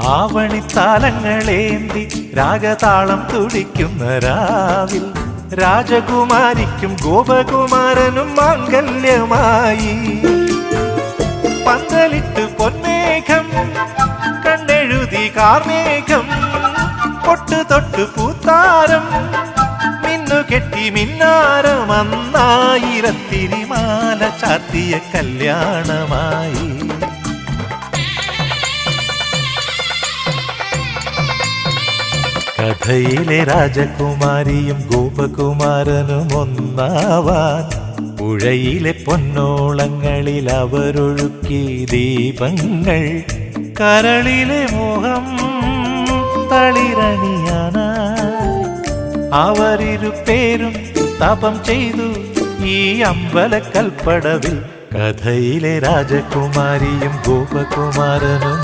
ആവണിത്താലങ്ങളേന്തി രാഗതാളം തുടിക്കുന്ന രാവിൽ രാജകുമാരിക്കും ഗോപകുമാരനും മാംഗല്യമായി. പന്തലിട്ട് പൊന്മേഘം കണ്ണെഴുതി കാർമേഘം പൊട്ടു തൊട്ട് പൂത്താരം മിന്നു കെട്ടി മിന്നാരമന്നായിരത്തിരിമാല ചാത്തിയ കല്യാണമായി. കഥയിലെ രാജകുമാരിയും ഗോപകുമാരനും ഒന്നാവാൻ പുഴയിലെ പൊന്നോളങ്ങളിൽ അവരൊഴുക്കി ദീപങ്ങൾ കരളിലെ മോഹം തളിരണിയാന അവരിരു പേരും തപം ചെയ്തു ഈ അമ്പല അമ്പലക്കൽപ്പടവിൽ കഥയിലെ രാജകുമാരിയും ഗോപകുമാരനും